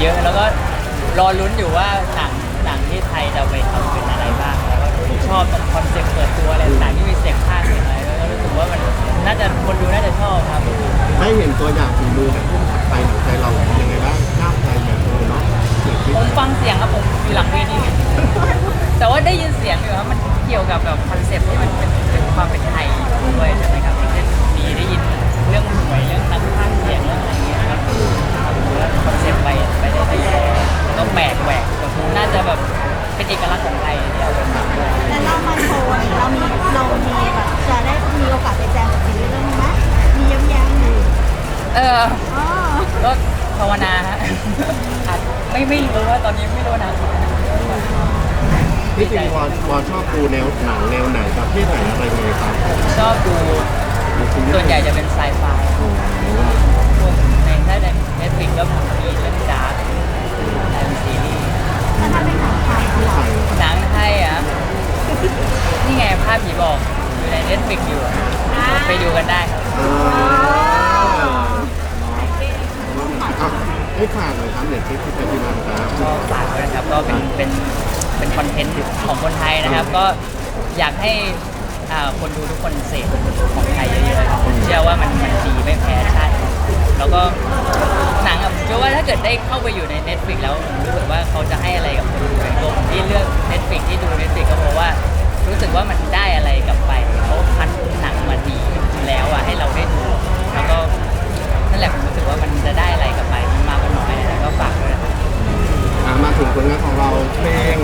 เยอะแล้วก็รอลุ้นอยู่ว่าหนังหนังที่ไทยจะไปทำเป็นอะไรบ้างแล้วก็ชอบตรงคอนเซ็ปต์เปิดตัวอะไรต่างๆที่มีเสียงภาคเสียงอะไรแล้วก็รู้สึกว่ามันน่าจะคนดูน่าจะชอบครับได้เห็นตัวอย่างฝีมือแบบพุ่มขับไปหนังใจเรายังไงบ้างน่าใจแบบเออเนาะเสียงที่ผมฟังเสียงครับผมอยู่หลังเวทีแต่ว่าได้ยินเสียงอยู่ครับมันเกี่ยวกับแบบคอนเซ็ปต์ที่มันเป็นเป็นความเป็นไทยด้วยใช่ไหมครับอย่างเช่นมีได้ยินเรื่องหวยเรื่องนักพากย์เสียงเรื่องอะไรอย่างเงี้ยครับ แล้วคอนเซ็ปต์ไปไปได้ด้แย่แล้วก็แปลกแหวกแบบน่าจะแบบเป็นเอกลักษณ์ของไทยที่เอาไปทำด้วยแล้วเรามาโชว์เนี่ยเรามีเรามีแบบจะได้มีโอกาสไปแจมกับซีรีส์เรื่องนี้ไหมมีย้ำแย้มไหมเอออ๋อก็ภาวนาฮะอาจไม่ไม่รู้ว่าตอนนี้ไม่รู้นะที่จริงวอวอชอบดูแนวหนังแนวไหนประเภทไหนอะไรยังไงครับชอบดูส่วนใหญ่จะเป็นไซไฟ พวกในถ้าในเน็ตฟลิกก็มีเรื่องดาร์กเป็นซีรีส์ แล้วถ้าเป็นหนังไทยอะ หนังไทยอะ นี่ไงภาพผีบอกอยู่ในเน็ตฟลิกอยู่ ไปดูกันได้ครับ เอออะให้ฝากหน่อยครับเน็ตฟลิกที่เป็นที่นั่นครับก็ฝากไว้นะครับก็เป็นเป็นเป็นคอนเทนต์ของคนไทยนะครับ ก็อยากให้อ่าคนดูทุกคนเสพของไทยเยอะๆครับผมเชื่อว่ามันมันดีไม่แพ้ชาติแล้วก็หนังอะผมเชื่อว่าถ้าเกิดได้เข้าไปอยู่ใน Netflix แล้วผมรู้สึกว่าเขาจะให้อะไรกับคนดูในตัวผมที่เลือก Netflix ที่ดู Netflix ก็เพราะว่ารู้สึกว่ามันได้อะไรกลับไป ให้เราได้ดูแล้วก็นั่นแหละผมรู้สึกว่ามันจะได้อะไรกลับไปมันมากกว่าน้อยนะก็ฝากด้วยนะครับอะมาถึงผลงานของเราเพลง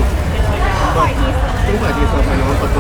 ปล่อยทีเซอร์ซึ่งเปิดทีเซอร์ไปเน้องเปิด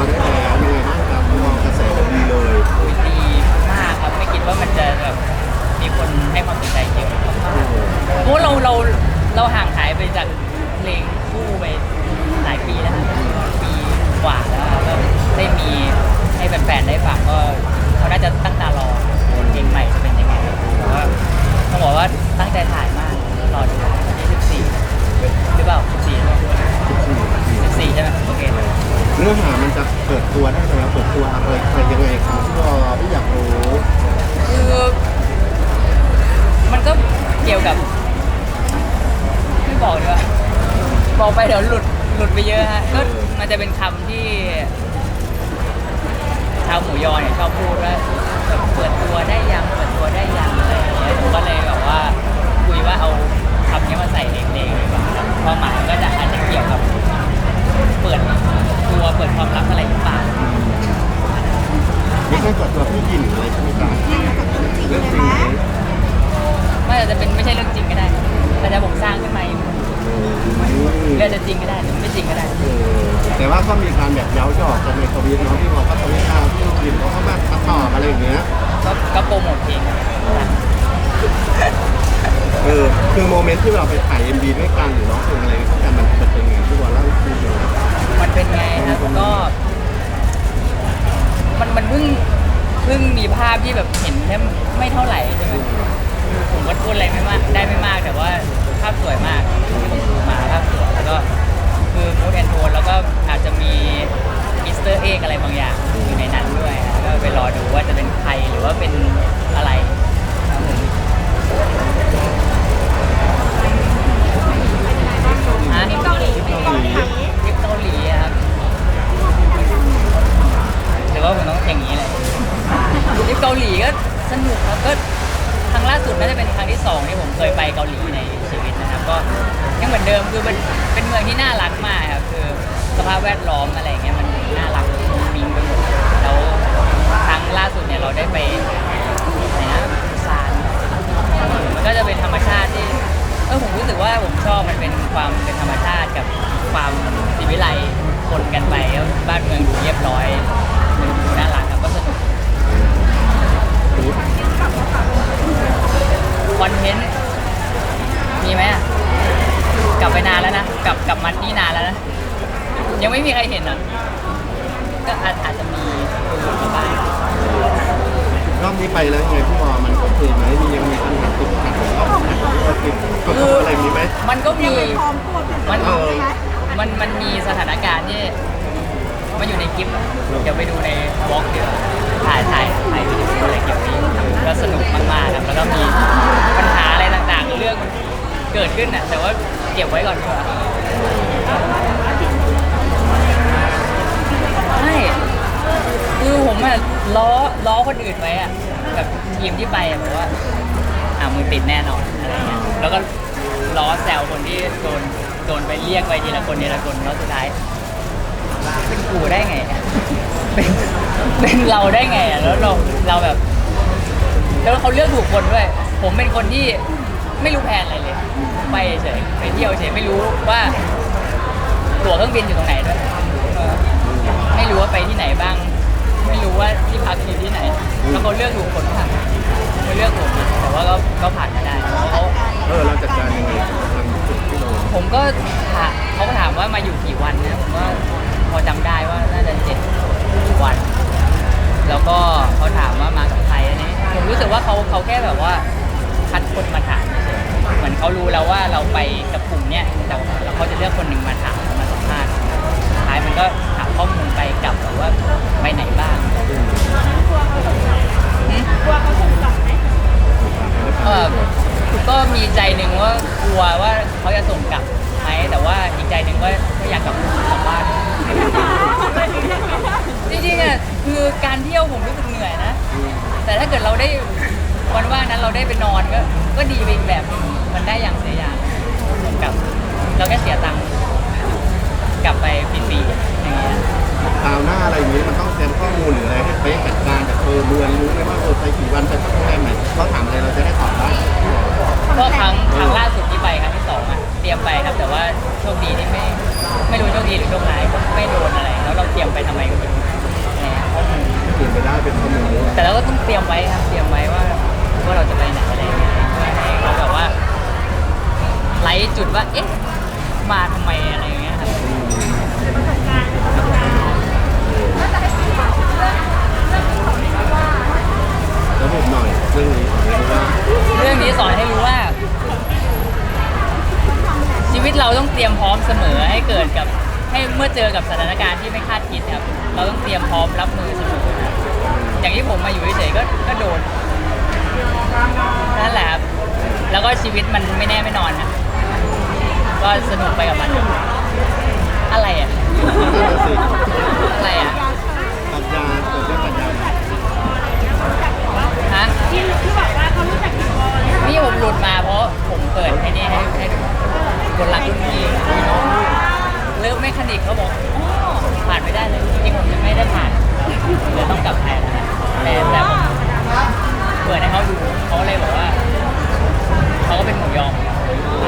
กับ ไม่บอกดีกว่าบอกไปเดี๋ยวหลุดหลุดไปเยอะฮะก็มันจะเป็นคำที่ชาวหมูยอเนี่ยชอบพูดว่าเปิดตัวได้ยังเปิดตัวได้ยังอะไรอย่างเงี้ยผมก็เลยแบบว่าคุยว่าเอาคำนี้มาใส่ในเพลงดีกว่า ว่าก็มีการแบบเย้าหยอกกันในทวิตเนาะที่บอกว่าทวิตตามพี่ยินเขาก็แบบมาตอบอะไรอย่างเงี้ย ก็ก็โปรโมทเพลงครับเออคือโมเมนต์ที่เราไปถ่าย MV ด้วยกันหรือร้องเพลงอะไรกันมันมันเป็นไงที่วอลเล่าให้ฟังหน่อยมันเป็นไงครับก็ มันมันเพิ่งเพิ่งมีภาพที่แบบเห็นแค่ไม่เท่าไหร่ใช่ไหมผมก็พูดอะไรไม่มากได้ไม่มากแต่ว่าภาพสวยมากที่ผมดูมาภาพสวยแล้วก็ คือมูดแอนโทนแล้วก็อาจจะมีอิสเตอร์เอ็กอะไรบางอย่างอยู่ในนั้นด้วยนะก็ไปรอดูว่าจะเป็นใครหรือว่าเป็นอะไร เหมือนเดิมคือมันเป็นเมืองที่น่ารักมากครับคือสภาพแวดล้อมอะไรอย่างเงี้ยมันน่ารักมุ้งมิ้งไปหมดแล้วครั้งล่าสุดเนี่ยเราได้ไปไหนนะปูซานมันก็จะเป็นธรรมชาติที่เออผมรู้สึกว่าผมชอบมันเป็นความเป็นธรรมชาติกับความสิวิไลคนกันไปแล้วบ้านเมืองดูเรียบร้อยมันดูน่ารักครับก็สนุกคอนเทนต์มีไหมอะ กลับไปนานแล้วนะกลับกลับมานี่นานแล้วนะยังไม่มีใครเห็นอะก็อาจอาจจะมีดูบ้างรอบนี้ไปแล้วยังไงพี่วอมันโอเคไหมมียังมีปัญหาติดขัดหรือว่าโอเคกดอะไรมีไหมมันก็มียังไม่พร้อมพูดเป็นมันพร้อมใช่ไหมมันมันมีสถานการณ์ที่มันอยู่ในคลิปอะเดี๋ยวไปดูในบล็อกดีกว่าถ่ายถ่ายถ่ายวิดีโออะไรเกี่ยวกับนี้ก็สนุกมากๆครับแล้วก็ เก็บไว้ก่อนดีกว่าใช่คือผมอะล้อล้อคนอื่นไว้อะแบบทีมที่ไปอะบอกว่าอ่ามึงติดแน่นอนอะไรเงี้ยแล้วก็ล้อแซวคนที่โดนโดนไปเรียกไปทีละคนทีละคนแล้วสุดท้ายเป็นกูได้ไง เป็นเป็นเราได้ไงอะแล้วเราเราแบบ แล้วเขาเลือกถูกคนด้วย ผมเป็นคนที่ ไม่รู้แผนอะไรเลยไปเฉยไปเที่ยวเฉยไม่รู้ว่าตั๋วเครื่องบินอยู่ตรงไหนด้วยเออไม่รู้ว่าไปที่ไหนบ้าง ไม่รู้ว่าที่พักอยู่ที่ไหนแล้วเขาเลือกถูกคนค่ะเขาเลือกผมอะแต่ว่าก็ก็ผ่านมาได้เขา เออเราจัดการยังไงทางจุดที่โดนผมก็ถามเขาก็ถามว่ามาอยู่กี่วันนะผมก็พอจำได้ว่าน่าจะเจ็ดวัน แล้วก็เขาถามว่ามากับใครอันนี้ผมรู้สึกว่าเขาเขาแค่แบบว่าคัดคนมาถามเฉยๆ เหมือนเขารู้แล้วว่าเราไปกับกลุ่มเนี้ยแต่แล้วเขาจะเลือกคนหนึ่งมาถามมาสัมภาษณ์สุดท้ายมันก็ถามข้อมูลไปกลับแบบว่าไปไหนบ้างหืมเออก็มีใจหนึ่งว่ากลัวว่าเขาจะส่งกลับไหมแต่ว่าอีกใจหนึ่งก็ก็อยากกลับกลับบ้านจริงๆอะคือการเที่ยวผมรู้สึกเหนื่อยนะ แต่ถ้าเกิดเราได้วันว่างนั้นเราได้ไปนอนก็ก็ดี โชคดีที่ไม่ไม่รู้โชคดีหรือโชคร้ายไม่โดนอะไร แล้วเราเตรียมไปทำไมก็ไม่รู้แหมข้อมูลตื่นไปได้เป็นข้อมูลรู้แต่เราก็ต้องเตรียมไว้ครับเตรียมไว้ว่าว่าเราจะไปไหนอะไรยังไงเพื่อให้เราแบบว่าไล่จุดว่าเอ๊ะมาทำไมอะไร เมื่อเจอกับสถานการณ์ที่ไม่คาดคิดครับเราต้องเตรียมพร้อมรับมือเสมอครับอย่างที่ผมมาอยู่เฉยๆก็ก็โดนนั่นแหละครับแล้วก็ชีวิตมันไม่แน่ไม่นอนนะก็สนุกไปกับมัน อะไรอะนั่นน่ะสิอะไรอะปรัญญาเกิดเรื่องปรัญญาฮะ ที่ที่บอกว่าเขารู้จักกี่คน นี่ผมหลุดมาเพราะผมเปิดให้นี่ให้ให้ดูคนรักรุ่นพี่พี่น้องเริ่มไม่คนิกเขาบอกอ๋อผ่านไม่ได้เลยจริงๆผมยังไม่ได้ผ่านเดี๋ยวต้องกลับไทยแล้วนะแต่แต่ผมเปิดให้เขาดูเขาเลยบอกว่าเขาก็เป็นหมูยอม เอ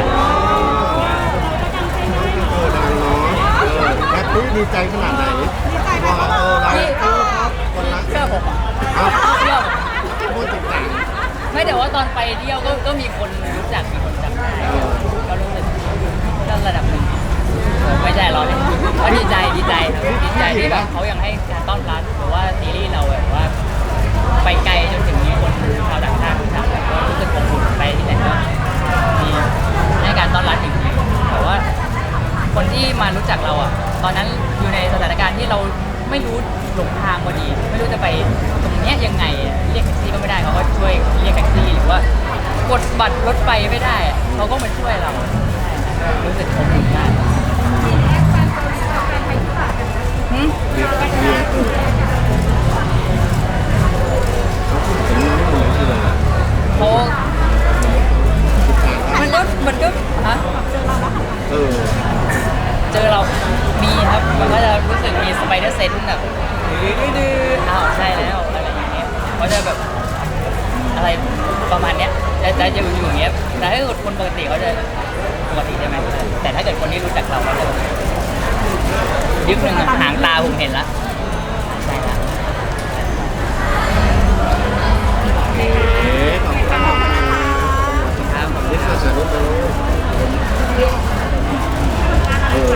อดังเนาะเออแฮปปี้ ดีใจขนาดไหนว่าเออเราพี่คนรักเชื่อผมอะเอ้าเชื่อผมพูดต่างไม่แต่ว่าตอนไปเที่ยวก็ก็มีคนรู้จักมีคนจำได้ก็รู้สึกก็ระดับหนึ่งเออไม่ใช่เราเลยก็ดีใจดีใจครับดีใจที่แบบเขายังให้การต้อนรับหรือว่าซีรีส์เราแบบว่า ไปไกลจนถึงมีคนชาวต่างชาติรู้จักก็รู้สึกอบอุ่นไปที่ไหนก็มีให้การต้อนรับอย่างดีแต่ว่าคนที่มารู้จักเราอะ ตอนนั้นอยู่ในสถานการณ์ที่เราไม่รู้หลงทางพอดี ไม่รู้จะไปตรงเนี้ยยังไงอะเรียกแท็กซี่ก็ไม่ได้เขาก็ช่วยเรียกแท็กซี่หรือว่ากดบัตรรถไฟไม่ได้อะเขาก็มาช่วยเราใช่รู้สึกอบอุ่นมากหืมๆเรียกเรียกเออถึงนั้นหมดเลยที่เลยเขาติดตามได้มันก็มันก็ฮะเออ เจอเรา มีครับมันก็จะรู้สึกมีสไปเดอร์เซนต์แบบดื้อๆอ้าวใช่แล้วอะไรอย่างเงี้ยเขาจะแบบอะไรประมาณเนี้ยจะจะจะอยู่อย่างเงี้ยแต่ถ้าเกิดคนปกติเขาจะปกติใช่ไหมแต่ถ้าเกิดคนที่รู้จักเราเขาจะแบบยึกหนึ่งอะหางตาผมเห็นละใช่ละเอ๊ะขอบคุณครับครับนี่ค่ะถ่ายรูปไปลูกเออ